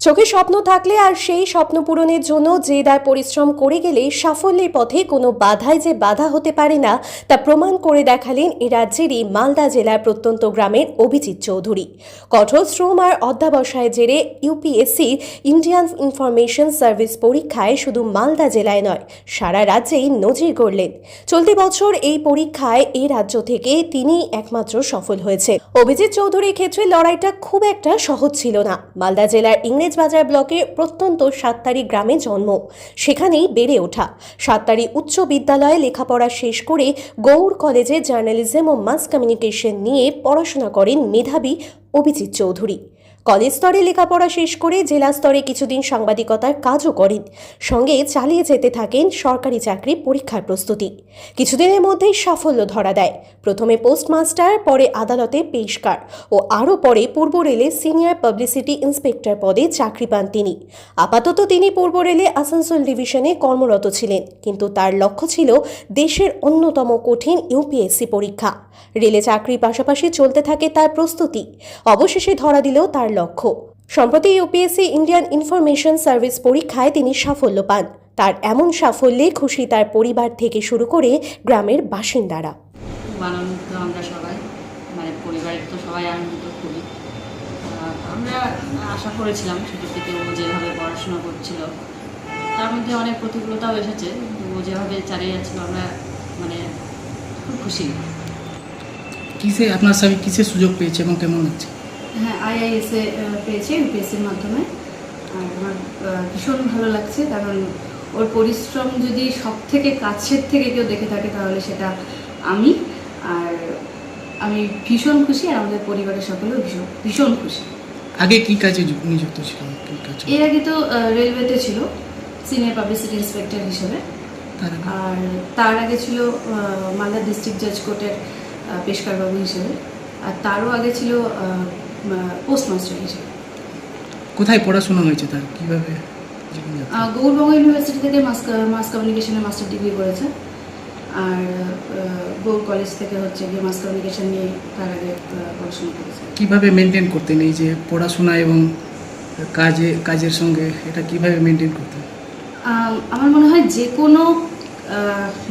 চোখে স্বপ্ন থাকলে আর সেই স্বপ্ন পূরণের জন্য যে দায় পরিশ্রম করে গেলে সাফল্যের পথে কোনো বাধায় যে বাধা হতে পারে না, তা প্রমাণ করে দেখালেন এ রাজ্যেরই মালদা জেলার প্রত্যন্ত গ্রামের অভিজিৎ চৌধুরী। কঠোর শ্রম আর অধ্যাবসায় জেরে ইউপিএসসির ইন্ডিয়ান ইনফরমেশন সার্ভিস পরীক্ষায় শুধু মালদা জেলায় নয়, সারা রাজ্যেই নজির গড়লেন। চলতি বছর এই পরীক্ষায় এই রাজ্য থেকে তিনি একমাত্র সফল হয়েছে অভিজিৎ চৌধুরীর ক্ষেত্রে লড়াইটা খুব একটা সহজ ছিল না। মালদা জেলার ইংরেজবাজার ব্লকের প্রত্যন্ত সাততারি গ্রামে জন্ম। সেখানেই বেড়ে ওঠা। সাততারি উচ্চ বিদ্যালয়ে লেখাপড়া শেষ করে গৌড় কলেজে জার্নালিজম ও মাস কমিউনিকেশন নিয়ে পড়াশোনা করেন মেধাবী অভিজিৎ চৌধুরী। কলেজ স্তরে লেখাপড়া শেষ করে জেলা স্তরে কিছুদিন সাংবাদিকতার কাজও করেন। সঙ্গে চালিয়ে যেতে থাকেন সরকারি চাকরি পরীক্ষার প্রস্তুতি। কিছুদিনের মধ্যেই সাফল্য ধরা দেয়। প্রথমে পোস্টমাস্টার, পরে আদালতে পেশকার ও আরও পরে পূর্ব রেলে সিনিয়র পাবলিসিটি ইন্সপেক্টর পদে চাকরি পান তিনি। আপাতত তিনি পূর্ব রেলে আসানসোল ডিভিশনে কর্মরত ছিলেন, কিন্তু তার লক্ষ্য ছিল দেশের অন্যতম কঠিন ইউপিএসসি পরীক্ষা। রেলে চাকরির পাশাপাশি চলতে থাকে তার প্রস্তুতি। অবশেষে ধরা দিল তার লক্ষ্য। সম্প্রতি ইউপিএসসি ইন্ডিয়ান ইনফরমেশন সার্ভিস পরীক্ষায় তিনি সাফল্য পান। তার এমন সাফল্যে খুশি তার পরিবার থেকে শুরু করে গ্রামের বাসিন্দারা। আনন্দিত আমরা সবাই মানে পরিবারের তো সবাই আনন্দিত খুবই। আমরা আশা করেছিলাম ছোটো থেকে ও যেভাবে পড়াশোনা করছিল তার মধ্যে অনেক প্রতিকূলতাও এসেছে। ও যেভাবে চালিয়ে যাচ্ছিল আমরা মানে খুব খুশি। কিসে আপনার স্বামী কিসে সুযোগ পেয়েছে এবং কেমন লাগছে? হ্যাঁ আইআইএসে পেয়েছে ইউপিএসসির মাধ্যমে। আর আমার ভীষণ ভালো লাগছে কারণ ওর পরিশ্রম যদি সব থেকে কাছের থেকে কেউ দেখে থাকে তাহলে সেটা আমি। আর আমি ভীষণ খুশি আর আমাদের পরিবারের সকলেও ভীষণ ভীষণ খুশি। আগে কি কাজে নিযুক্ত ছিল? এর আগে তো রেলওয়েতে ছিল সিনিয়র পাবলিসিটি ইন্সপেক্টর হিসেবে। আর তার আগে ছিল মালদা ডিস্ট্রিক্ট জাজ কোর্টের পেশকারবাবু হিসেবে। আর তারও আগে ছিল পোস্টমাস্টার হিসেবে। কোথায় পড়াশোনা হয়েছে তার? কীভাবে? গৌরবঙ্গ ইউনিভার্সিটি থেকে মাস মাস কমিউনিকেশনে মাস্টার ডিগ্রি করেছে। আর গৌড় কলেজ থেকে হচ্ছে গিয়ে মাস কমিউনিকেশন নিয়ে তার আগে পড়াশোনা করেছে। কীভাবে মেনটেন করতেন এই যে পড়াশোনা এবং কাজে কাজের সঙ্গে এটা কীভাবে মেনটেন করতেন? আমার মনে হয় যে কোনো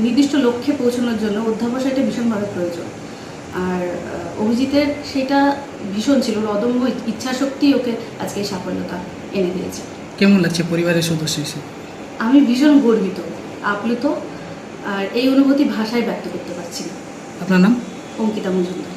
নির্দিষ্ট লক্ষ্যে পৌঁছানোর জন্য অধ্যাবসায়টা ভীষণভাবে প্রয়োজন। আর অভিজিতের সেটা ভীষণ ছিল অদম্য ইচ্ছা শক্তি ওকে আজকে সাফল্যতা এনে দিয়েছে। কেমন লাগছে পরিবারের সদস্য হিসেবে আমি ভীষণ গর্বিত আপ্লুত আর এই অনুভূতি ভাষায় ব্যক্ত করতে পারছি না। আপনার নাম? অঙ্কিতা মজুমদার।